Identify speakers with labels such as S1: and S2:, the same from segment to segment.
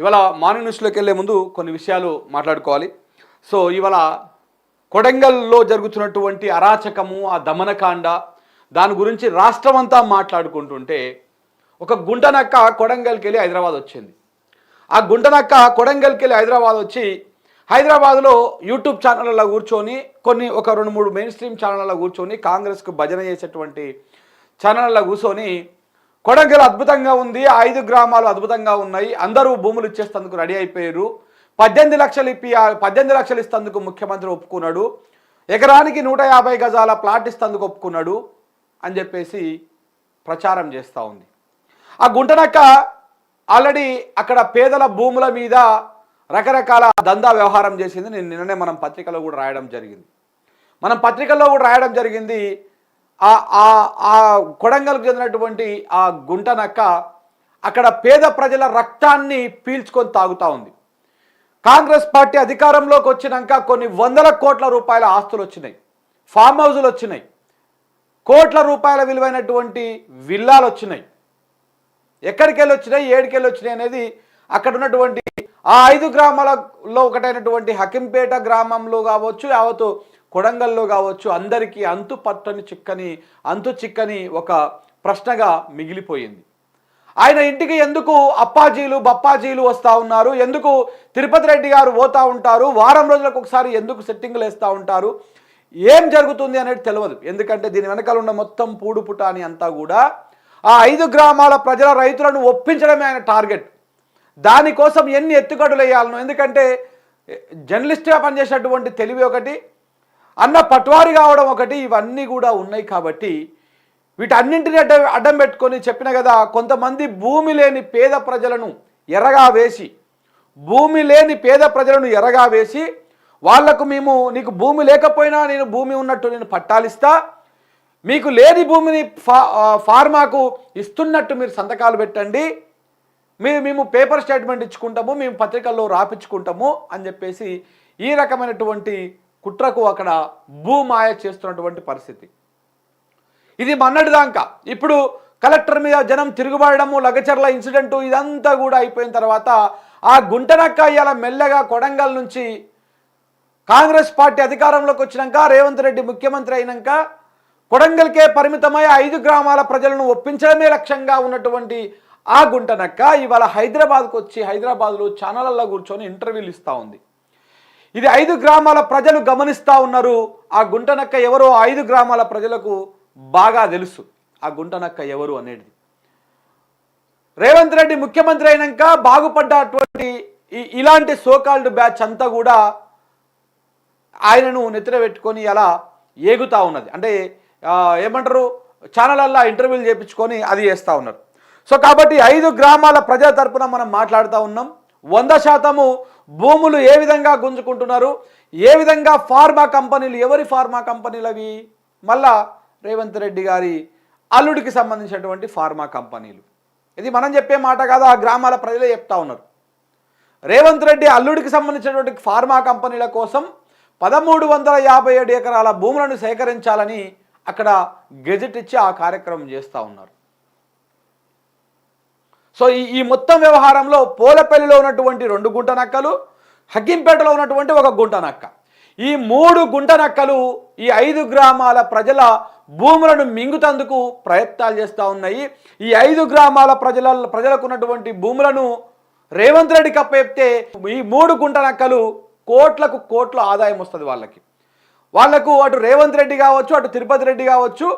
S1: ఇవాళ మార్నింగ్ న్యూస్లోకి వెళ్ళే ముందు కొన్ని విషయాలు మాట్లాడుకోవాలి. సో ఇవాళ కొడంగల్లో జరుగుతున్నటువంటి అరాచకము ఆ దమనకాండ దాని గురించి రాష్ట్రం అంతా మాట్లాడుకుంటుంటే ఒక గుంటనక్క కొడంగల్కి వెళ్ళి హైదరాబాద్ వచ్చింది. ఆ గుంటనక్క కొడంగల్కి వెళ్ళి హైదరాబాద్ వచ్చి హైదరాబాద్లో యూట్యూబ్ ఛానళ్ళలో కూర్చొని కొన్ని ఒక రెండు మూడు మెయిన్ స్ట్రీమ్ ఛానళ్ళలో కూర్చొని కాంగ్రెస్కు భజన చేసేటువంటి ఛానళ్ళలో కూర్చొని కొడంగల్ అద్భుతంగా ఉంది ఐదు గ్రామాలు అద్భుతంగా ఉన్నాయి అందరూ భూములు ఇచ్చేస్తందుకు రెడీ అయిపోయారు. పద్దెనిమిది లక్షలు ఇప్పి ఆ పద్దెనిమిది లక్షలు ఇస్తందుకు ముఖ్యమంత్రి ఒప్పుకున్నాడు. ఎకరానికి నూట యాభై గజాల ప్లాట్ ఇస్తందుకు ఒప్పుకున్నాడు అని చెప్పేసి ప్రచారం చేస్తూ ఉంది. ఆ గుంటనక్క ఆల్రెడీ అక్కడ పేదల భూముల మీద రకరకాల దందా వ్యవహారం చేసింది. నేను నిన్ననే మనం పత్రికలో కూడా రాయడం జరిగింది. మనం పత్రికల్లో కూడా రాయడం జరిగింది ఆ ఆ కొడంగల్కు చెందినటువంటి ఆ గుంటనక్క అక్కడ పేద ప్రజల రక్తాన్ని పీల్చుకొని తాగుతూ ఉంది. కాంగ్రెస్ పార్టీ అధికారంలోకి వచ్చినాక కొన్ని వందల కోట్ల రూపాయల ఆస్తులు వచ్చినాయి. ఫామ్ హౌజులు వచ్చినాయి. కోట్ల రూపాయల విలువైనటువంటి విల్లాలు వచ్చినాయి. ఎక్కడికి వెళ్ళి వచ్చినాయి ఏడుకెళ్ళి వచ్చినాయి అనేది అక్కడ ఉన్నటువంటి ఆ ఐదు గ్రామాలలో ఒకటైనటువంటి హకింపేట గ్రామంలో కావచ్చు యావత్తు కొడంగల్లో కావచ్చు అందరికీ అంతు పట్టని చిక్కని అంతు చిక్కని ఒక ప్రశ్నగా మిగిలిపోయింది. ఆయన ఇంటికి ఎందుకు అప్పాజీలు బప్పాజీలు వస్తూ ఉన్నారు? ఎందుకు తిరుపతి రెడ్డి గారు పోతూ ఉంటారు? వారం రోజులకు ఒకసారి ఎందుకు సెట్టింగ్లు వేస్తూ ఉంటారు? ఏం జరుగుతుంది అనేది తెలియదు ఎందుకంటే దీని వెనకాల ఉన్న మొత్తం పూడు పుటాని అంతా కూడా ఆ ఐదు గ్రామాల ప్రజల రైతులను ఒప్పించడమే ఆయన టార్గెట్. దానికోసం ఎన్ని ఎత్తుగడులు వేయాలను ఎందుకంటే జర్నలిస్ట్గా పనిచేసినటువంటి తెలివి ఒకటి అన్న పట్వారి కావడం ఒకటి ఇవన్నీ కూడా ఉన్నాయి కాబట్టి వీటన్నింటిని అడ్డ అడ్డం పెట్టుకొని చెప్పిన కదా కొంతమంది భూమి లేని పేద ప్రజలను ఎర్రగా వేసి భూమి లేని పేద ప్రజలను ఎరగా వేసి వాళ్ళకు మేము నీకు భూమి లేకపోయినా నేను భూమి ఉన్నట్టు నేను పట్టాలిస్తా మీకు లేని భూమిని ఫా ఫార్మాకు ఇస్తున్నట్టు మీరు సంతకాలు పెట్టండి మీరు మేము పేపర్ స్టేట్మెంట్ ఇచ్చుకుంటాము మేము పత్రికల్లో రాపించుకుంటాము అని చెప్పేసి ఈ రకమైనటువంటి కుట్రకు అక్కడ భూమాయ చేస్తున్నటువంటి పరిస్థితి. ఇది మన్నటిదాకా. ఇప్పుడు కలెక్టర్ మీద జనం తిరుగుబడము లగచర్ల ఇన్సిడెంట్ ఇదంతా కూడా అయిపోయిన తర్వాత ఆ గుంటనక్క ఇలా మెల్లగా కొడంగల్ నుంచి కాంగ్రెస్ పార్టీ అధికారంలోకి వచ్చినాక రేవంత్ రెడ్డి ముఖ్యమంత్రి అయినాక కొడంగల్కే పరిమితమై ఐదు గ్రామాల ప్రజలను ఒప్పించడమే లక్ష్యంగా ఉన్నటువంటి ఆ గుంటనక్క ఇవాళ హైదరాబాద్కు వచ్చి హైదరాబాద్లో ఛానళ్ళల్లో కూర్చొని ఇంటర్వ్యూలు ఇస్తూ ఉంది. ఇది ఐదు గ్రామాల ప్రజలు గమనిస్తూ ఉన్నారు. ఆ గుంటనక్క ఎవరో ఐదు గ్రామాల ప్రజలకు బాగా తెలుసు. ఆ గుంటనక్క ఎవరు అనేది. రేవంత్ రెడ్డి ముఖ్యమంత్రి అయినాక బాగుపడ్డటువంటి ఈ- ఇలాంటి సోకాల్డ్ బ్యాచ్ అంతా కూడా ఆయనను నెత్తిరబెట్టుకొని అలా ఏగుతా ఉన్నది. అంటే ఏమంటారు? ఛానళ్ళల్లో ఇంటర్వ్యూలు చేయించుకొని అది చేస్తూ ఉన్నారు. సో కాబట్టి ఐదు గ్రామాల ప్రజల తరపున మనం మాట్లాడుతూ ఉన్నాం. వంద శాతము భూములు ఏ విధంగా గుంజుకుంటున్నారు? ఏ విధంగా ఫార్మా కంపెనీలు ఎవరి ఫార్మా కంపెనీలు అవి మళ్ళా రేవంత్ రెడ్డి గారి అల్లుడికి సంబంధించినటువంటి ఫార్మా కంపెనీలు. ఇది మనం చెప్పే మాట కాదు ఆ గ్రామాల ప్రజలే చెప్తా ఉన్నారు. రేవంత్ రెడ్డి అల్లుడికి సంబంధించినటువంటి ఫార్మా కంపెనీల కోసం పదమూడు వందల యాభై ఏడు ఎకరాల భూములను సేకరించాలని అక్కడ గెజెట్ ఇచ్చి ఆ కార్యక్రమం చేస్తూ ఉన్నారు. సో ఈ ఈ మొత్తం వ్యవహారంలో పోలపల్లిలో ఉన్నటువంటి రెండు గుంట నక్కలు హక్కింపేటలో ఉన్నటువంటి ఒక గుంట నక్క ఈ మూడు గుంట నక్కలు ఈ ఐదు గ్రామాల ప్రజల భూములను మింగుతందుకు ప్రయత్నాలు చేస్తూ ఉన్నాయి. ఈ ఐదు గ్రామాల ప్రజల ప్రజలకు ఉన్నటువంటి భూములను రేవంత్ రెడ్డి కప్పేపితే ఈ మూడు గుంట నక్కలు కోట్లకు కోట్ల ఆదాయం వస్తుంది వాళ్ళకి. వాళ్ళకు అటు రేవంత్ రెడ్డి కావచ్చు అటు తిరుపతి రెడ్డి కావచ్చు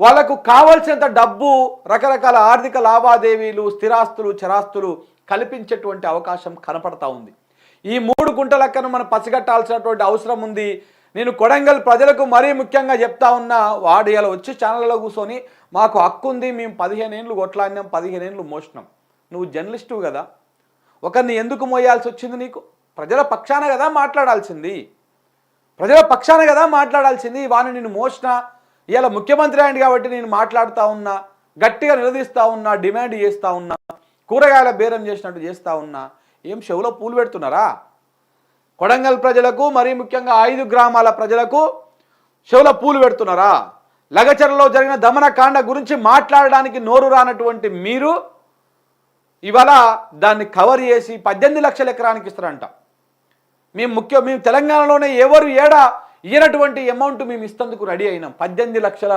S1: వాళ్ళకు కావలసినంత డబ్బు రకరకాల ఆర్థిక లావాదేవీలు స్థిరాస్తులు చరాస్తులు కల్పించేటువంటి అవకాశం కనపడతా ఉంది. ఈ మూడు గుంటలక్కను మనం పసిగట్టాల్సినటువంటి అవసరం ఉంది. నేను కొడంగల్ ప్రజలకు మరీ ముఖ్యంగా చెప్తా ఉన్నా వాడు ఇలా వచ్చి ఛానల్లో కూర్చొని మాకు హక్కు ఉంది మేము పదిహేను ఏళ్ళు కొట్లాడినాం పదిహేను ఏళ్ళు మోసినాం. నువ్వు జర్నలిస్టు కదా. ఒకరిని ఎందుకు మోయాల్సి వచ్చింది నీకు? ప్రజల పక్షాన కదా మాట్లాడాల్సింది. ప్రజల పక్షాన కదా మాట్లాడాల్సింది. వాడిని నేను మోసినా ఇలా ముఖ్యమంత్రి అయింది కాబట్టి నేను మాట్లాడుతూ ఉన్నా గట్టిగా నిలదీస్తూ ఉన్నా డిమాండ్ చేస్తూ ఉన్నా కూరగాయల బేరం చేసినట్టు చేస్తూ ఉన్నా ఏం చెవులో పూలు పెడుతున్నారా? కొడంగల్ ప్రజలకు మరీ ముఖ్యంగా ఐదు గ్రామాల ప్రజలకు చెవుల పూలు పెడుతున్నారా? లగచరలో జరిగిన దమనకాండ గురించి మాట్లాడడానికి నోరు రానటువంటి మీరు ఇవాళ దాన్ని కవర్ చేసి పద్దెనిమిది లక్షల ఎకరానికి ఇస్తారంట. మేము ముఖ్య మేము తెలంగాణలోనే ఎవరు ఏడా ఇయ్యనటువంటి అమౌంట్ మేము ఇస్తందుకు రెడీ అయినాం. పద్దెనిమిది లక్షల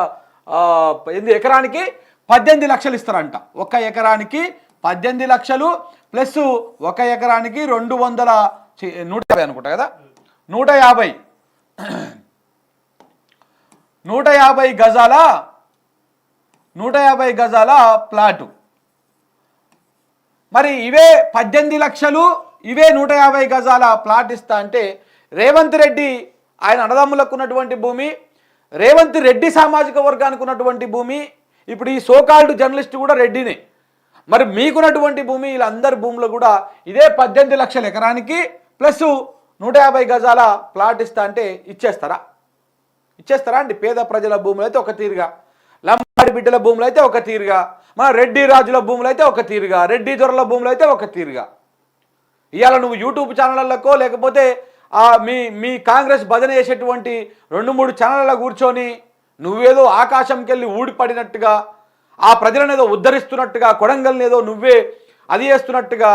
S1: ఎనిమిది ఎకరానికి పద్దెనిమిది లక్షలు ఇస్తారంట. ఒక ఎకరానికి పద్దెనిమిది లక్షలు ప్లస్ ఒక ఎకరానికి రెండు వందల నూట యాభై అనుకుంటా కదా? నూట యాభై. నూట యాభై గజాల నూట యాభై గజాల ప్లాటు మరి ఇవే పద్దెనిమిది లక్షలు ఇవే నూట యాభై గజాల ప్లాట్ ఇస్తా అంటే రేవంత్ రెడ్డి ఆయన అన్నదమ్ములకు ఉన్నటువంటి భూమి రేవంత్ రెడ్డి సామాజిక వర్గానికి ఉన్నటువంటి భూమి ఇప్పుడు ఈ సోకాల్డ్ జర్నలిస్ట్ కూడా రెడ్డినే. మరి మీకున్నటువంటి భూమి వీళ్ళందరి భూములు కూడా ఇదే పద్దెనిమిది లక్షల ఎకరానికి ప్లస్ నూట యాభై గజాల ప్లాట్ ఇస్తా అంటే ఇచ్చేస్తారా? ఇచ్చేస్తారా అండి? పేద ప్రజల భూములు అయితే ఒక తీరుగా. లంబాడి బిడ్డల భూములు అయితే ఒక తీరుగా. మన రెడ్డి రాజుల భూములు అయితే ఒక తీరుగా. రెడ్డి దొరల భూములు అయితే ఒక తీరుగా. ఇవాళ నువ్వు యూట్యూబ్ ఛానళ్ళకో లేకపోతే మీ మీ కాంగ్రెస్ భజన చేసేటువంటి రెండు మూడు ఛానళ్ళ కూర్చొని నువ్వేదో ఆకాశంకి వెళ్ళి ఊడిపడినట్టుగా ఆ ప్రజలను ఏదో ఉద్ధరిస్తున్నట్టుగా కొడంగల్ని ఏదో నువ్వే అది చేస్తున్నట్టుగా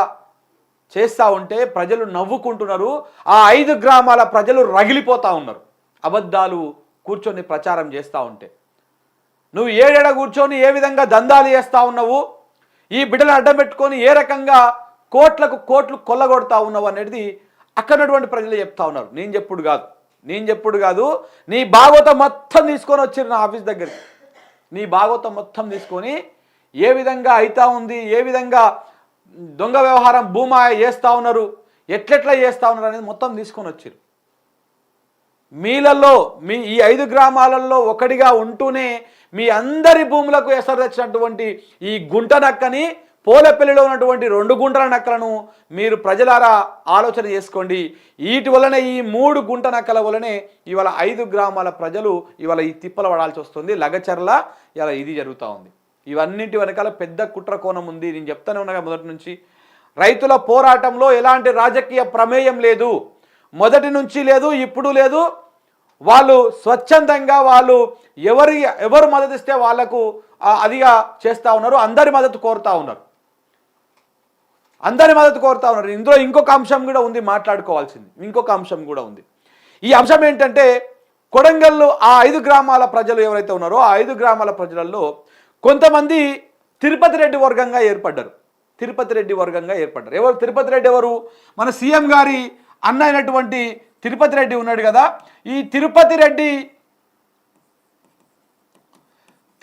S1: చేస్తూ ఉంటే ప్రజలు నవ్వుకుంటున్నారు. ఆ ఐదు గ్రామాల ప్రజలు రగిలిపోతూ ఉన్నారు. అబద్ధాలు కూర్చొని ప్రచారం చేస్తూ ఉంటే. నువ్వు ఏడేడ కూర్చొని ఏ విధంగా దందాలు చేస్తూ ఉన్నావు? ఈ బిడ్డలను అడ్డం పెట్టుకొని ఏ రకంగా కోట్లకు కోట్లు కొల్లగొడతా ఉన్నావు అనేది అక్కడ ఉన్నటువంటి ప్రజలు చెప్తా ఉన్నారు నేను చెప్పుడు కాదు నేను చెప్పుడు కాదు నీ భాగవతం మొత్తం తీసుకొని వచ్చారు నా ఆఫీస్ దగ్గరికి. నీ భాగవతం మొత్తం తీసుకొని ఏ విధంగా అయితా ఉంది ఏ విధంగా దొంగ వ్యవహారం భూమా చేస్తూ ఉన్నారు ఎట్లెట్లా చేస్తూ ఉన్నారు అనేది మొత్తం తీసుకొని వచ్చారు. మీలలో మీ ఈ ఐదు గ్రామాలలో ఒకటిగా ఉంటూనే మీ అందరి భూములకు ఎసరు తెచ్చినటువంటి ఈ గుంట నక్కని పోలపల్లిలో ఉన్నటువంటి రెండు గుంటల నక్కలను మీరు ప్రజలారా ఆలోచన చేసుకోండి. వీటి వలనే ఈ మూడు గుంట నక్కల వలనే ఇవాళ ఐదు గ్రామాల ప్రజలు ఇవాళ ఈ తిప్పల పడాల్సి వస్తుంది. లగచర్ల ఇలా ఇది జరుగుతూ ఉంది. ఇవన్నింటి వెనకాల పెద్ద కుట్ర కోణం ఉంది. నేను చెప్తానే ఉన్నా మొదటి నుంచి. రైతుల పోరాటంలో ఎలాంటి రాజకీయ ప్రమేయం లేదు. మొదటి నుంచి లేదు ఇప్పుడు లేదు. వాళ్ళు స్వచ్ఛందంగా వాళ్ళు ఎవరి ఎవరు మద్దతు ఇస్తే వాళ్ళకు అదిగా చేస్తూ ఉన్నారు. అందరి మద్దతు కోరుతా ఉన్నారు. అందరి మద్దతు కోరుతా ఉన్నారు. ఇందులో ఇంకొక అంశం కూడా ఉంది మాట్లాడుకోవాల్సింది. ఇంకొక అంశం కూడా ఉంది. ఈ అంశం ఏంటంటే కొడంగల్లో ఆ ఐదు గ్రామాల ప్రజలు ఎవరైతే ఉన్నారో ఆ ఐదు గ్రామాల ప్రజలలో కొంతమంది తిరుపతి రెడ్డి వర్గంగా ఏర్పడ్డారు. తిరుపతి రెడ్డి వర్గంగా ఏర్పడ్డారు. ఎవరు? తిరుపతి రెడ్డి ఎవరు? మన సీఎం గారి అన్న అయినటువంటి తిరుపతి రెడ్డి ఉన్నాడు కదా. ఈ తిరుపతి రెడ్డి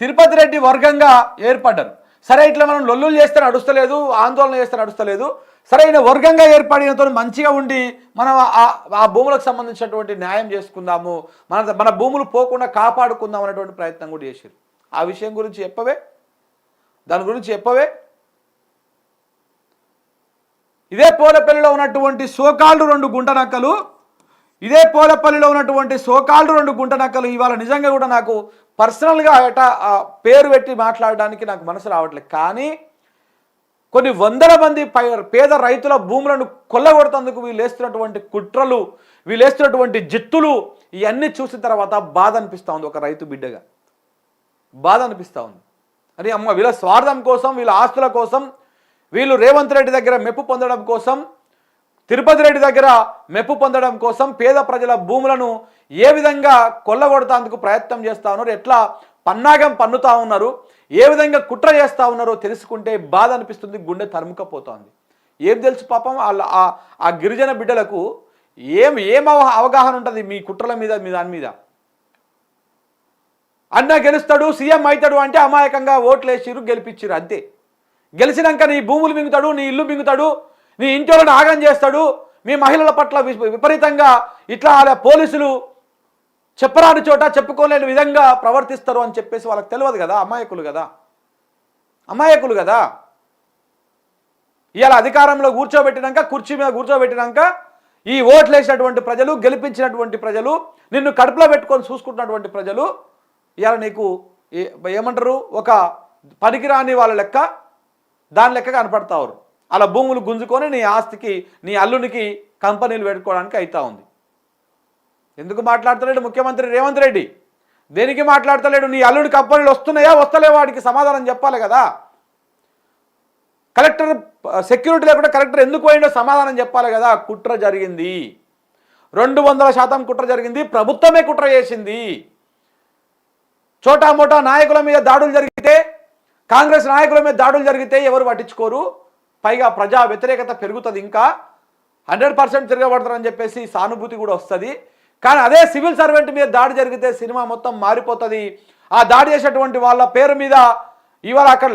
S1: తిరుపతి రెడ్డి వర్గంగా ఏర్పడ్డారు. సరే ఇట్లా మనం లొల్లులు చేస్తే నడుస్తలేదు ఆందోళన చేస్తే నడుస్తలేదు సరే ఈయన వర్గంగా ఏర్పడినతో మంచిగా ఉండి మనం ఆ- ఆ భూములకు సంబంధించినటువంటి న్యాయం చేసుకుందాము మన మన భూములు పోకుండా కాపాడుకుందాం అనేటువంటి ప్రయత్నం కూడా చేశారు. ఆ విషయం గురించి చెప్పవే? దాని గురించి చెప్పవే? ఇదే పోలపల్లిలో ఉన్నటువంటి సోకాళ్ళు రెండు గుంట నక్కలు ఇదే పోలపల్లిలో ఉన్నటువంటి సోకాళ్ళు రెండు గుంట నక్కలు ఇవాళ నిజంగా కూడా నాకు పర్సనల్గా అట పేరు పెట్టి మాట్లాడడానికి నాకు మనసు రావట్లేదు. కానీ కొన్ని వందల మంది పై- పేద రైతుల భూములను కొల్లగొడుతందుకు వీళ్ళు వేస్తున్నటువంటి కుట్రలు వీళ్ళు వేస్తున్నటువంటి జిత్తులు ఇవన్నీ చూసిన తర్వాత బాధ అనిపిస్తూ ఉంది ఒక రైతు బిడ్డగా. బాధ అనిపిస్తూ ఉంది. అని అమ్మ వీళ్ళ స్వార్థం కోసం వీళ్ళ ఆస్తుల కోసం వీళ్ళు రేవంత్ రెడ్డి దగ్గర మెప్పు పొందడం కోసం తిరుపతి రెడ్డి దగ్గర మెప్పు పొందడం కోసం పేద ప్రజల భూములను ఏ విధంగా కొల్లగొడతాందుకు ప్రయత్నం చేస్తా ఉన్నారు? ఎట్లా పన్నాగం పన్నుతా ఉన్నారు? ఏ విధంగా కుట్ర చేస్తా ఉన్నారో తెలుసుకుంటే బాధ అనిపిస్తుంది గుండె తరుముకపోతోంది. ఏం తెలుసు పాపం? వాళ్ళ ఆ- ఆ గిరిజన బిడ్డలకు ఏం ఏం అవగాహన ఉంటుంది మీ కుట్రల మీద మీ దాని మీద? అన్న గెలుస్తాడు సీఎం అవుతాడు అంటే అమాయకంగా ఓట్లు వేసిరు గెలిపించిరు అంతే. గెలిచినాక నీ భూములు మింగుతాడు నీ ఇల్లు మింగుతాడు మీ ఇంటి వాళ్ళని ఆగం చేస్తాడు మీ మహిళల పట్ల వి- విపరీతంగా ఇట్లా పోలీసులు చెప్పరాని చోట చెప్పుకోలేని విధంగా ప్రవర్తిస్తారు అని చెప్పేసి వాళ్ళకి తెలియదు కదా అమాయకులు కదా. అమాయకులు కదా. ఇవాళ అధికారంలో కూర్చోబెట్టినాక కుర్చీ మీద కూర్చోబెట్టినాక ఈ ఓట్లు వేసినటువంటి ప్రజలు గెలిపించినటువంటి ప్రజలు నిన్ను కడుపులో పెట్టుకొని చూసుకుంటున్నటువంటి ప్రజలు ఇవాళ నీకు ఏ- ఏమంటారు? ఒక పనికిరాని వాళ్ళ లెక్క దాని లెక్క కనపడతారు అలా భూములు గుంజుకొని నీ ఆస్తికి నీ అల్లునికి కంపెనీలు పెట్టుకోవడానికి అవుతా ఉంది. ఎందుకు మాట్లాడతలేడు ముఖ్యమంత్రి రేవంత్ రెడ్డి? దేనికి మాట్లాడతలేడు? నీ అల్లుడి కంపెనీలు వస్తున్నాయా వస్తలే వాడికి సమాధానం చెప్పాలి కదా. కలెక్టర్ సెక్యూరిటీ లేకుండా కలెక్టర్ ఎందుకు పోయిండో సమాధానం చెప్పాలి కదా. కుట్ర జరిగింది. రెండు వందల శాతం కుట్ర జరిగింది. ప్రభుత్వమే కుట్ర చేసింది. చోటా మోటా నాయకుల మీద దాడులు జరిగితే కాంగ్రెస్ నాయకుల మీద దాడులు జరిగితే ఎవరు పట్టించుకోరు? పైగా ప్రజా వ్యతిరేకత పెరుగుతుంది ఇంకా. హండ్రెడ్ పర్సెంట్ తిరగబడతారని చెప్పేసి సానుభూతి కూడా వస్తుంది. కానీ అదే సివిల్ సర్వెంట్ మీద దాడి జరిగితే సినిమా మొత్తం మారిపోతుంది. ఆ దాడి చేసేటువంటి వాళ్ళ పేరు మీద ఇవాళ అక్కడ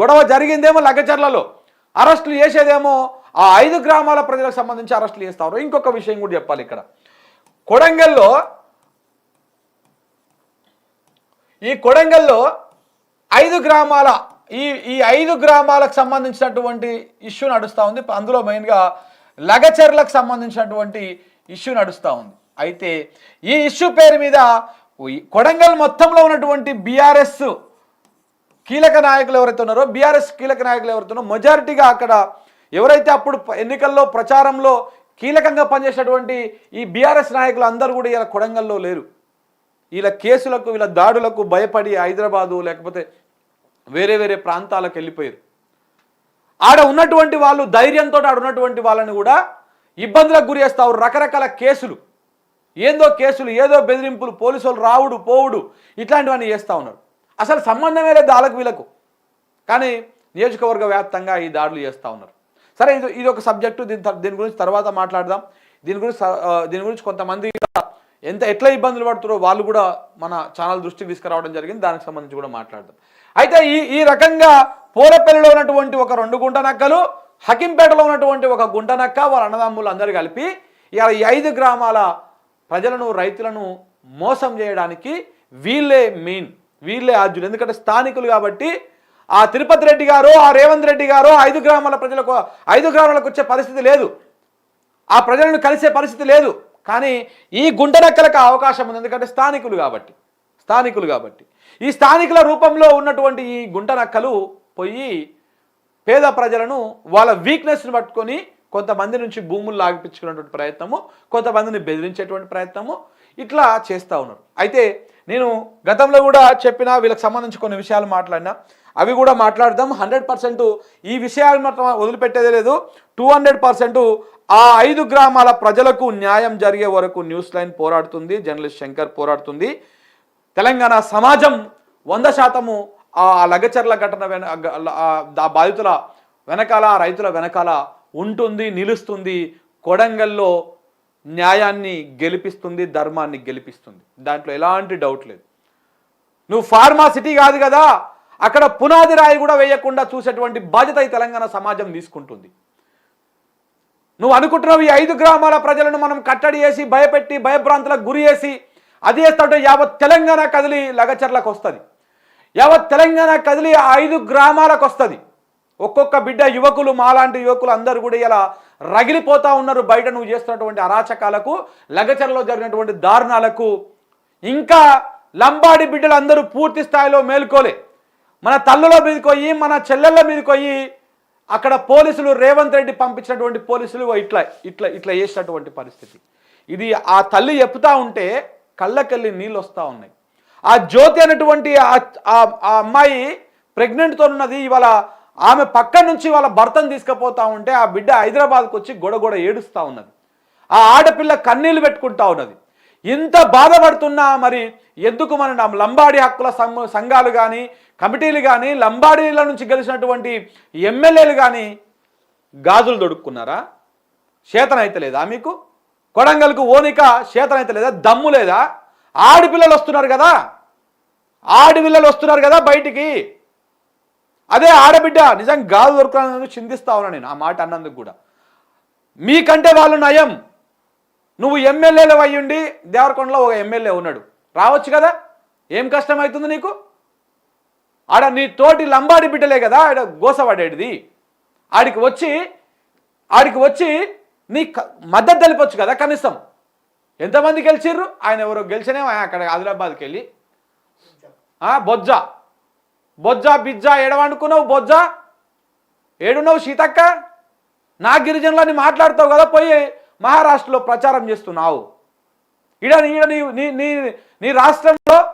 S1: గొడవ జరిగిందేమో లగ్గచర్లలో అరెస్టులు చేసేదేమో ఆ ఐదు గ్రామాల ప్రజలకు సంబంధించి అరెస్టులు చేస్తారు. ఇంకొక విషయం కూడా చెప్పాలి ఇక్కడ. కొడంగల్లో ఈ కొడంగల్లో ఐదు గ్రామాల ఈ ఈ ఐదు గ్రామాలకు సంబంధించినటువంటి ఇష్యూ నడుస్తూ ఉంది. అందులో మెయిన్గా లగచర్లకు సంబంధించినటువంటి ఇష్యూ నడుస్తూ ఉంది. అయితే ఈ ఇష్యూ పేరు మీద ఈ కొడంగల్ మొత్తంలో ఉన్నటువంటి బీఆర్ఎస్ కీలక నాయకులు ఎవరైతే ఉన్నారో బీఆర్ఎస్ కీలక నాయకులు ఎవరైతే మెజారిటీగా అక్కడ ఎవరైతే అప్పుడు ఎన్నికల్లో ప్రచారంలో కీలకంగా పనిచేసినటువంటి ఈ బీఆర్ఎస్ నాయకులు అందరూ కూడా ఇలా కొడంగల్లో లేరు. వీళ్ళ కేసులకు వీళ్ళ దాడులకు భయపడి హైదరాబాదు లేకపోతే వేరే వేరే ప్రాంతాలకు వెళ్ళిపోయారు. ఆడ ఉన్నటువంటి వాళ్ళు ధైర్యంతో ఆడ ఉన్నటువంటి వాళ్ళని కూడా ఇబ్బందులకు గురి చేస్తారు. రకరకాల కేసులు. ఏందో కేసులు ఏదో బెదిరింపులు పోలీసులు రావుడు పోవుడు ఇట్లాంటివన్నీ చేస్తూ ఉన్నారు. అసలు సంబంధమే లేదు వాళ్ళకు వీళ్ళకు. కానీ నియోజకవర్గ వ్యాప్తంగా ఈ దాడులు చేస్తూ ఉన్నారు. సరే ఇది ఇది ఒక సబ్జెక్టు. దీని దీని గురించి తర్వాత మాట్లాడదాం. దీని గురించి దీని గురించి కొంతమంది ఎంత ఎట్లా ఇబ్బందులు పడుతున్నారో వాళ్ళు కూడా మన ఛానల్ దృష్టికి తీసుకురావడం జరిగింది. దానికి సంబంధించి కూడా మాట్లాడదాం. అయితే ఈ ఈ రకంగా పూలపల్లిలో ఉన్నటువంటి ఒక రెండు గుంట నక్కలు హకింపేటలో ఉన్నటువంటి ఒక గుంట నక్క వాళ్ళ అన్నదమ్ములు అందరూ కలిపి ఇలా ఈ ఐదు గ్రామాల ప్రజలను రైతులను మోసం చేయడానికి వీళ్ళే మెయిన్ వీళ్ళే ఆర్జులు ఎందుకంటే స్థానికులు కాబట్టి ఆ తిరుపతి రెడ్డి గారు ఆ రేవంత్ రెడ్డి గారు ఐదు గ్రామాల ప్రజలకు ఐదు గ్రామాలకు వచ్చే పరిస్థితి లేదు. ఆ ప్రజలను కలిసే పరిస్థితి లేదు. కానీ ఈ గుంటనక్కలకు ఆ అవకాశం ఉంది. ఎందుకంటే స్థానికులు కాబట్టి స్థానికులు కాబట్టి. ఈ స్థానికుల రూపంలో ఉన్నటువంటి ఈ గుంటనక్కలు పోయి పేద ప్రజలను వాళ్ళ వీక్నెస్ని పట్టుకొని కొంతమంది నుంచి భూములు లాగిపించుకునేటువంటి ప్రయత్నము కొంతమందిని బెదిరించేటువంటి ప్రయత్నము ఇట్లా చేస్తూ ఉన్నారు. అయితే నేను గతంలో కూడా చెప్పిన వీళ్ళకి సంబంధించి కొన్ని విషయాలు మాట్లాడినా అవి కూడా మాట్లాడదాం. హండ్రెడ్ పర్సెంట్ ఈ విషయాలు మాత్రం వదిలిపెట్టేదే లేదు. టూ హండ్రెడ్ పర్సెంట్ ఆ ఐదు గ్రామాల ప్రజలకు న్యాయం జరిగే వరకు న్యూస్ లైన్ పోరాడుతుంది. జర్నలిస్ట్ శంకర్ పోరాడుతుంది. తెలంగాణ సమాజం వంద శాతము ఆ లగచర్ల ఘటన వెన ఆ- బాధితుల వెనకాల రైతుల వెనకాల ఉంటుంది నిలుస్తుంది. కొడంగల్లో న్యాయాన్ని గెలిపిస్తుంది ధర్మాన్ని గెలిపిస్తుంది. దాంట్లో ఎలాంటి డౌట్ లేదు. నువ్వు ఫార్మా సిటీ కాదు కదా అక్కడ పునాది రాయి కూడా వేయకుండా చూసేటువంటి బాధ్యత ఈ తెలంగాణ సమాజం తీసుకుంటుంది. నువ్వు అనుకుంటున్నావు ఈ ఐదు గ్రామాల ప్రజలను మనం కట్టడి చేసి భయపెట్టి భయభ్రాంతులకు గురి చేసి అది చేస్తుంటే యావత్ తెలంగాణ కదిలి లగచర్లకు వస్తుంది. యావత్ తెలంగాణ కదిలి ఆ ఐదు గ్రామాలకు వస్తుంది. ఒక్కొక్క బిడ్డ యువకులు మాలాంటి యువకులు అందరూ కూడా ఇలా రగిలిపోతూ ఉన్నారు బయట నువ్వు చేస్తున్నటువంటి అరాచకాలకు లగచర్లో జరిగినటువంటి దారుణాలకు. ఇంకా లంబాడి బిడ్డలు అందరూ పూర్తి స్థాయిలో మేల్కోలే. మన తల్లుల మీదకి పోయి మన చెల్లెళ్ళ మీదకి పోయి అక్కడ పోలీసులు రేవంత్ రెడ్డి పంపించినటువంటి పోలీసులు ఇట్లా ఇట్లా ఇట్లా చేసినటువంటి పరిస్థితి. ఇది ఆ తల్లి చెప్తా ఉంటే కళ్ళకెళ్ళి నీళ్ళు వస్తూ ఉన్నాయి. ఆ జ్యోతి అనేటువంటి ఆ- అమ్మాయి ప్రెగ్నెంట్తో ఉన్నది ఇవాళ ఆమె పక్క నుంచి వాళ్ళ భర్తను తీసుకుపోతా ఉంటే ఆ బిడ్డ హైదరాబాద్కు వచ్చి గొడగొడ ఏడుస్తూ ఉన్నది. ఆ ఆడపిల్ల కన్నీళ్ళు పెట్టుకుంటా ఉన్నది. ఇంత బాధపడుతున్నా మరి ఎందుకు మన లంబాడి హక్కుల సం- సంఘాలు కానీ కమిటీలు కానీ లంబాడీల నుంచి గెలిచినటువంటి ఎమ్మెల్యేలు కానీ గాజులు దొడుక్కున్నారా? చేతనైతే లేదా మీకు? కొడంగల్కు ఓనిక చేతనైతే లేదా దమ్ము లేదా? ఆడపిల్లలు వస్తున్నారు కదా? ఆడపిల్లలు వస్తున్నారు కదా బయటికి? అదే ఆడబిడ్డ నిజం గాజు దొరుకుతున్నందుకు చింతిస్తా ఉన్నా నేను ఆ మాట అన్నందుకు కూడా. మీకంటే వాళ్ళు నయం. నువ్వు ఎమ్మెల్యేలు అయ్యుండి దేవరకొండలో ఒక ఎమ్మెల్యే ఉన్నాడు. రావచ్చు కదా? ఏం కష్టం అవుతుంది నీకు? ఆడ నీ తోటి లంబాడి బిడ్డలే కదా ఆడ గోసపడేటిది ఆడికి వచ్చి ఆడికి వచ్చి నీ క- మద్దతు తెలిపొచ్చు కదా కనీసం. ఎంతమంది గెలిచిర్రు? ఆయన ఎవరో గెలిచినేమో ఆయన అక్కడ ఆదిలాబాద్కి వెళ్ళి. బొజ్జ. బొజ్జ బిజ్జ ఏడవనుకున్నావు బొజ్జ? ఏడున్నావు సీతక్క? నా గిరిజనులని మాట్లాడతావు కదా పోయి మహారాష్ట్రలో ప్రచారం చేస్తున్నావు. ఈడ ఈడ నీ నీ నీ నీ రాష్ట్రంలో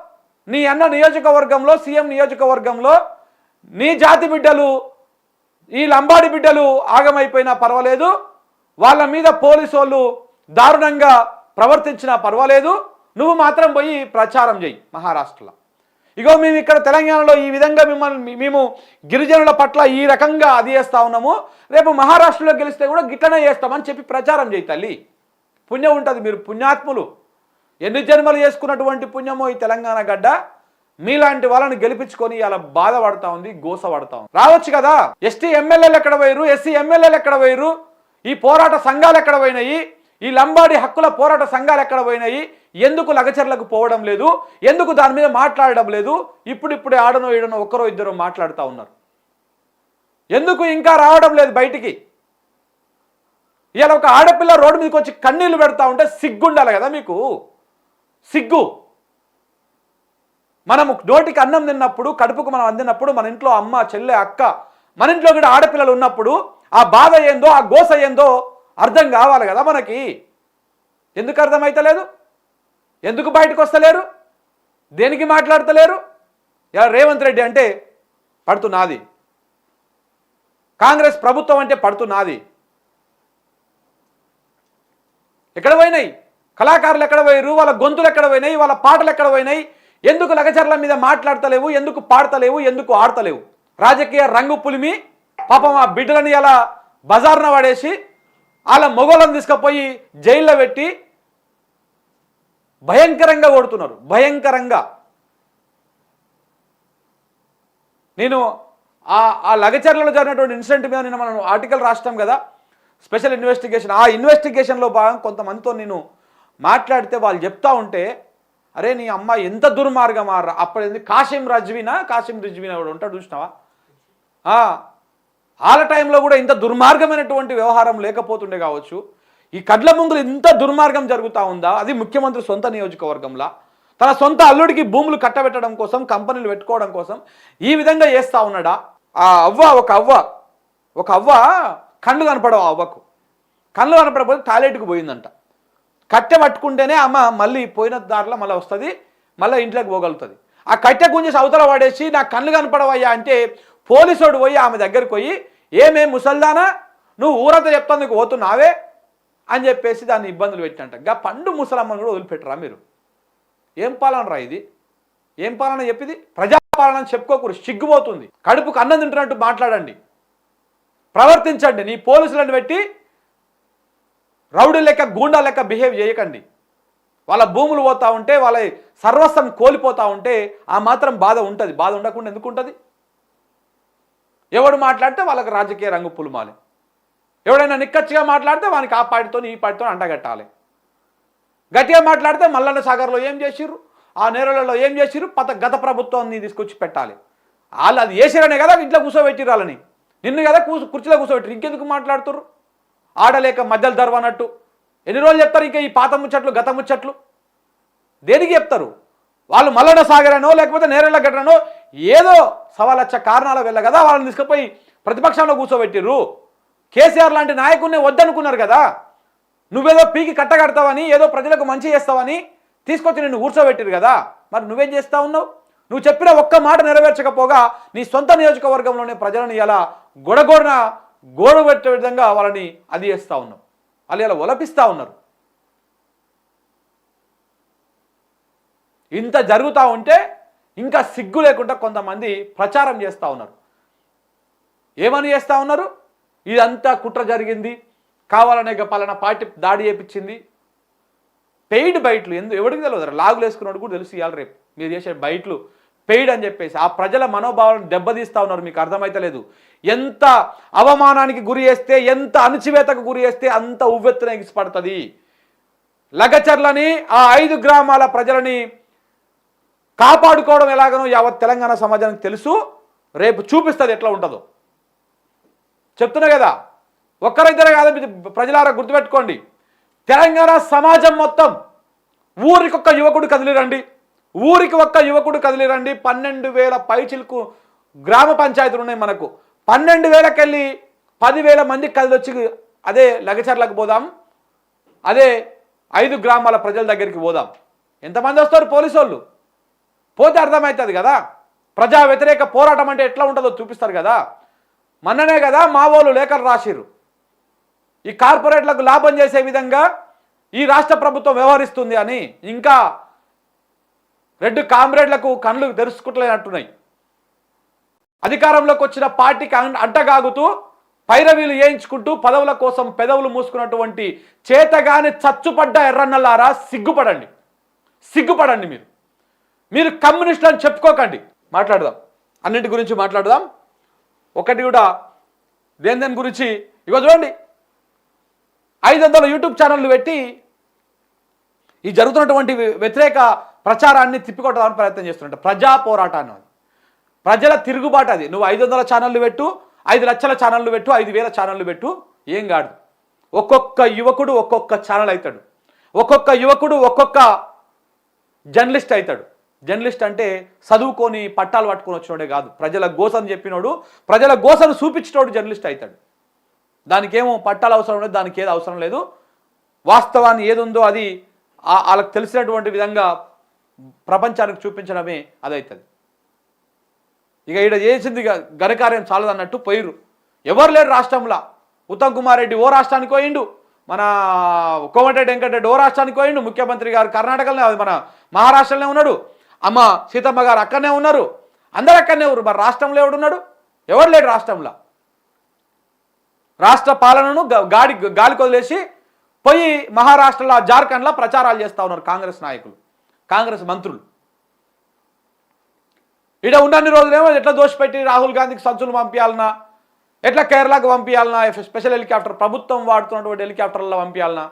S1: నీ అన్న నియోజకవర్గంలో సీఎం నియోజకవర్గంలో నీ జాతి బిడ్డలు ఈ లంబాడి బిడ్డలు ఆగమైపోయినా పర్వాలేదు. వాళ్ళ మీద పోలీసు వాళ్ళు దారుణంగా ప్రవర్తించినా పర్వాలేదు. నువ్వు మాత్రం పోయి ప్రచారం చేయి మహారాష్ట్రలో. ఇగో మేము ఇక్కడ తెలంగాణలో ఈ విధంగా మిమ్మల్ని మేము గిరిజనుల పట్ల ఈ రకంగా అది చేస్తూ ఉన్నాము. రేపు మహారాష్ట్రలో గెలిస్తే కూడా గిట్లనే చేస్తామని చెప్పి ప్రచారం చేయి తల్లి. పుణ్యం ఉంటుంది మీరు పుణ్యాత్ములు. ఎన్ని జన్మలు చేసుకున్నటువంటి పుణ్యమో ఈ తెలంగాణ గడ్డ. మీలాంటి వాళ్ళని గెలిపించుకొని ఇలా బాధపడతా ఉంది గోస పడతా ఉంది. రావచ్చు కదా? ఎస్టీ ఎమ్మెల్యేలు ఎక్కడ పోయారు ఎస్సీ ఎమ్మెల్యేలు ఎక్కడ పోయారు ఈ పోరాట సంఘాలు ఎక్కడ పోయినాయి? ఈ లంబాడి హక్కుల పోరాట సంఘాలు ఎక్కడ పోయినాయి? ఎందుకు లగచర్లకు పోవడం లేదు? ఎందుకు దాని మీద మాట్లాడడం లేదు? ఇప్పుడిప్పుడే ఆడనో ఈడనో ఒక్కరో ఇద్దరు మాట్లాడుతూ ఉన్నారు. ఎందుకు ఇంకా రావడం లేదు బయటికి? ఇలా ఒక ఆడపిల్ల రోడ్డు మీదకి వచ్చి కన్నీళ్ళు పెడతా ఉంటే సిగ్గుండాలి కదా మీకు? సిగ్గు. మనము నోటికి అన్నం తిన్నప్పుడు కడుపుకు మనం అందినప్పుడు మన ఇంట్లో అమ్మ చెల్లె అక్క మన ఇంట్లో కూడా ఆడపిల్లలు ఉన్నప్పుడు ఆ బాధ ఏందో ఆ గోస ఏందో అర్థం కావాలి కదా మనకి. ఎందుకు అర్థమైతలేదు? ఎందుకు బయటకు వస్తలేరు? దేనికి మాట్లాడతలేరు? ఇలా రేవంత్ రెడ్డి అంటే పడుతున్నది కాంగ్రెస్ ప్రభుత్వం అంటే పడుతున్నది ఎక్కడ పోయినాయి? కళాకారులు ఎక్కడ పోయారు? వాళ్ళ గొంతులు ఎక్కడ పోయినాయి? వాళ్ళ పాటలు ఎక్కడ పోయినాయి? ఎందుకు లగచర్ల మీద మాట్లాడతలేవు? ఎందుకు పాడతలేవు? ఎందుకు ఆడతలేవు? రాజకీయ రంగు పులిమి పాపం ఆ బిడ్డలని అలా బజార్న పడేసి వాళ్ళ మొగోళ్ళని తీసుకుపోయి జైల్లో పెట్టి భయంకరంగా కొడుతున్నారు. భయంకరంగా. నేను ఆ ఆ లగచర్లలో జరిగినటువంటి ఇన్సిడెంట్ మీద నేను మనం ఆర్టికల్ రాస్తాం కదా స్పెషల్ ఇన్వెస్టిగేషన్. ఆ ఇన్వెస్టిగేషన్లో భాగం కొంతమందితో నేను మాట్లాడితే వాళ్ళు చెప్తా ఉంటే అరే నీ అమ్మ ఎంత దుర్మార్గం ఆర్రా. అప్పుడు ఏంది కాశీం రజ్వీనా కాశీం రిజ్వీనా కూడా ఉంటాడు చూసినావా? ఆల వాళ్ళ టైంలో కూడా ఇంత దుర్మార్గమైనటువంటి వ్యవహారం లేకపోతుండే కావచ్చు. ఈ కడ్ల ముంగులు ఇంత దుర్మార్గం జరుగుతూ ఉందా? అది ముఖ్యమంత్రి సొంత నియోజకవర్గంలో? తన సొంత అల్లుడికి భూములు కట్టబెట్టడం కోసం కంపెనీలు పెట్టుకోవడం కోసం ఈ విధంగా చేస్తా ఉన్నాడా? ఆ అవ్వ ఒక అవ్వ ఒక అవ్వ కళ్ళు కనపడవు ఆ అవ్వకు. కళ్ళు కనపడకపోతే టాయిలెట్కి పోయిందంట. కట్టె పట్టుకుంటేనే అమ్మ మళ్ళీ పోయిన దారిలో మళ్ళీ వస్తుంది మళ్ళీ ఇంట్లోకి పోగలుగుతుంది. ఆ కట్టె గుంజేసి అవతల పడేసి నా కళ్ళు కనపడవయ్యా అంటే పోలీసోడు పోయి ఆమె దగ్గరికి పోయి ఏమే ముసల్దానా? నువ్వు ఊరంతా చెప్తాందుకు పోతున్నావే? అని చెప్పేసి దాన్ని ఇబ్బందులు పెట్టినట్ట. గా పండు ముసలమ్మను కూడా వదిలిపెట్టరా మీరు? ఏం పాలన రా ఇది? ఏం పాలన చెప్పిది? ప్రజాపాలన అని చెప్పుకోకూడదు సిగ్గుపోతుంది. కడుపుకు అన్నం తింటున్నట్టు మాట్లాడండి. ప్రవర్తించండి. నీ పోలీసులను పెట్టి రౌడీ లెక్క గూండా లెక్క బిహేవ్ చేయకండి. వాళ్ళ భూములు పోతూ ఉంటే వాళ్ళ సర్వస్వం కోల్పోతూ ఉంటే ఆ మాత్రం బాధ ఉంటుంది. బాధ ఉండకుండా ఎందుకు ఉంటుంది? ఎవడు మాట్లాడితే వాళ్ళకి రాజకీయ రంగు పులుమాలి. ఎవడైనా నిక్కచ్చిగా మాట్లాడితే వానికి ఆ పార్టీతో ఈ పార్టీతో అంటగట్టాలి గట్టిగా మాట్లాడితే మల్లన్న సాగర్లో ఏం చేసిర్రు? ఆ నేరలలో ఏం చేసిర్రు? పత గత ప్రభుత్వాన్ని తీసుకొచ్చి పెట్టాలి. వాళ్ళు అది చేసిరనే కదా ఇంట్లో కూర్చోబెట్టిరు వాళ్ళని. నిన్ను కదా కూర్చో కుర్చీలో కూర్చోబెట్టిరు ఇంకెందుకు మాట్లాడుతురు ఆడలేక మధ్యలో అన్నట్టు. ఎన్ని రోజులు చెప్తారు ఇంకా ఈ పాత ముచ్చట్లు గత ముచ్చట్లు? దేనికి చెప్తారు? వాళ్ళు మల్లన్న సాగరనో లేకపోతే నేరెళ్ళ గడ్డనో ఏదో సవా వచ్చే కారణాల వెళ్ళ కదా వాళ్ళని తీసుకుపోయి ప్రతిపక్షంలో కూర్చోబెట్టిర్రు. కేసీఆర్ లాంటి నాయకుడిని వద్దనుకున్నారు కదా. నువ్వేదో పీకి కట్టగడతావని ఏదో ప్రజలకు మంచి చేస్తావని తీసుకొచ్చి నిన్ను కూర్చోబెట్టిరు కదా. మరి నువ్వేం చేస్తా ఉన్నావు? నువ్వు చెప్పిన ఒక్క మాట నెరవేర్చకపోగా నీ సొంత నియోజకవర్గంలోనే ప్రజలను ఇలా గొడగొడన గోడు పెట్టే విధంగా వాళ్ళని అది చేస్తూ ఉన్నావు. వాళ్ళు ఇలా ఒలపిస్తూ ఉన్నారు. ఇంత జరుగుతూ ఉంటే ఇంకా సిగ్గు లేకుండా కొంతమంది ప్రచారం చేస్తూ ఉన్నారు. ఏమని చేస్తూ ఉన్నారు? ఇదంతా కుట్ర జరిగింది. కావాలనే పలానా పార్టీ దాడి చేపించింది. పెయిడ్ బయట్లు ఎందు ఎవరికి తెలియదు లాగులు వేసుకున్నాడు కూడా తెలుసు ఇవాళ రేపు. మీరు చేసే బయట్లు పెయిడ్ అని చెప్పేసి. ఆ ప్రజల మనోభావాలను దెబ్బతీస్తా ఉన్నారు మీకు అర్థమైతలేదు ఎంత అవమానానికి గురి చేస్తే ఎంత అణచివేతకు గురి చేస్తే అంత ఉవ్వెత్తున ఎగిసిపడుతుంది. లగచర్లని ఆ ఐదు గ్రామాల ప్రజలని కాపాడుకోవడం ఎలాగనో యావత్ తెలంగాణ సమాజానికి తెలుసు. రేపు చూపిస్తుంది ఎట్లా ఉంటుందో. చెప్తున్నా కదా. ఒక్కరిద్దరే కాదు మీరు ప్రజలారా గుర్తుపెట్టుకోండి. తెలంగాణ సమాజం మొత్తం ఊరికి ఒక్క యువకుడు కదిలిరండి. ఊరికి ఒక్క యువకుడు కదిలిరండి. పన్నెండు వేల పైచిలకు గ్రామ పంచాయతీలు ఉన్నాయి మనకు. పన్నెండు వేలకెళ్ళి పదివేల మంది కదిలొచ్చి అదే లగచర్లకు పోదాం. అదే ఐదు గ్రామాల ప్రజల దగ్గరికి పోదాం. ఎంతమంది వస్తారు పోలీసు వాళ్ళు పోతే అర్థమవుతుంది కదా? ప్రజా వ్యతిరేక పోరాటం అంటే ఎట్లా ఉంటుందో చూపిస్తారు కదా? మొన్ననే కదా మా వాళ్ళు లేఖలు రాసిర్రు. ఈ కార్పొరేట్లకు లాభం చేసే విధంగా ఈ రాష్ట్ర ప్రభుత్వం వ్యవహరిస్తుంది అని ఇంకా రెడ్ కామ్రేడ్లకు కళ్ళు తెరుచుకుంటలేనట్టున్నాయి. అధికారంలోకి వచ్చిన పార్టీకి అంటగాగుతూ పైరవీలు వేయించుకుంటూ పదవుల కోసం పెదవులు మూసుకున్నటువంటి చేతగాని చచ్చుపడ్డ ఎర్రన్నలారా సిగ్గుపడండి. సిగ్గుపడండి మీరు. మీరు కమ్యూనిస్ట్ అని చెప్పుకోకండి. మాట్లాడదాం. అన్నింటి గురించి మాట్లాడదాం. ఒకటి కూడా దేని దేని గురించి? ఇగో చూడండి. ఐదు వందల యూట్యూబ్ ఛానళ్ళు పెట్టి ఈ జరుగుతున్నటువంటి వ్యతిరేక ప్రచారాన్ని తిప్పికొట్టడానికి ప్రయత్నం చేస్తున్నట్టు. ప్రజా పోరాటాన్ని అది. ప్రజల తిరుగుబాటు అది. నువ్వు ఐదు వందల ఛానళ్ళు పెట్టు ఐదు లక్షల ఛానళ్ళు పెట్టు ఐదు వేల ఛానళ్ళు పెట్టు ఏం కాదు. ఒక్కొక్క యువకుడు ఒక్కొక్క ఛానల్ అవుతాడు. ఒక్కొక్క యువకుడు ఒక్కొక్క జర్నలిస్ట్ అవుతాడు. జర్నలిస్ట్ అంటే చదువుకొని పట్టాలు పట్టుకొని వచ్చినోడే కాదు. ప్రజల గోసను చెప్పినోడు ప్రజల గోసను చూపించినోడు జర్నలిస్ట్ అవుతాడు. దానికేమో పట్టాలు అవసరం లేదు దానికి ఏది అవసరం లేదు. వాస్తవాన్ని ఏది ఉందో అది వాళ్ళకు వాళ్ళకి తెలిసినటువంటి విధంగా ప్రపంచానికి చూపించడమే అదవుతుంది ఇక ఈడ చేసింది గ- ఘనకార్యం చాలదన్నట్టు పోయిరు ఎవరు లేరు రాష్ట్రంలో? ఉత్తమ్ కుమార్ రెడ్డి ఓ రాష్ట్రానికి పోయిండు. మన కోమటిరెడ్డి వెంకటరెడ్డి ఓ రాష్ట్రానికి పోయిండు. ముఖ్యమంత్రి గారు కర్ణాటకలోనే మన మహారాష్ట్రలోనే ఉన్నాడు. అమ్మ సీతమ్మ గారు అక్కడనే ఉన్నారు. అందరు అక్కడనే ఉన్నారు. మరి రాష్ట్రంలో ఎవడున్నాడు? ఎవడు లేడు రాష్ట్రంలో? రాష్ట్ర పాలనను గాడి గాలికి వదిలేసి పోయి మహారాష్ట్రలో జార్ఖండ్లో ప్రచారాలు చేస్తూ ఉన్నారు కాంగ్రెస్ నాయకులు కాంగ్రెస్ మంత్రులు. ఈడ ఉన్నన్ని రోజులేమో ఎట్లా దోషపెట్టి రాహుల్ గాంధీకి సంచులు పంపించాలన్నా ఎట్లా కేరళకు పంపించాలన్నా స్పెషల్ హెలికాప్టర్ ప్రభుత్వం వాడుతున్నటువంటి హెలికాప్టర్లో పంపించాలన్నా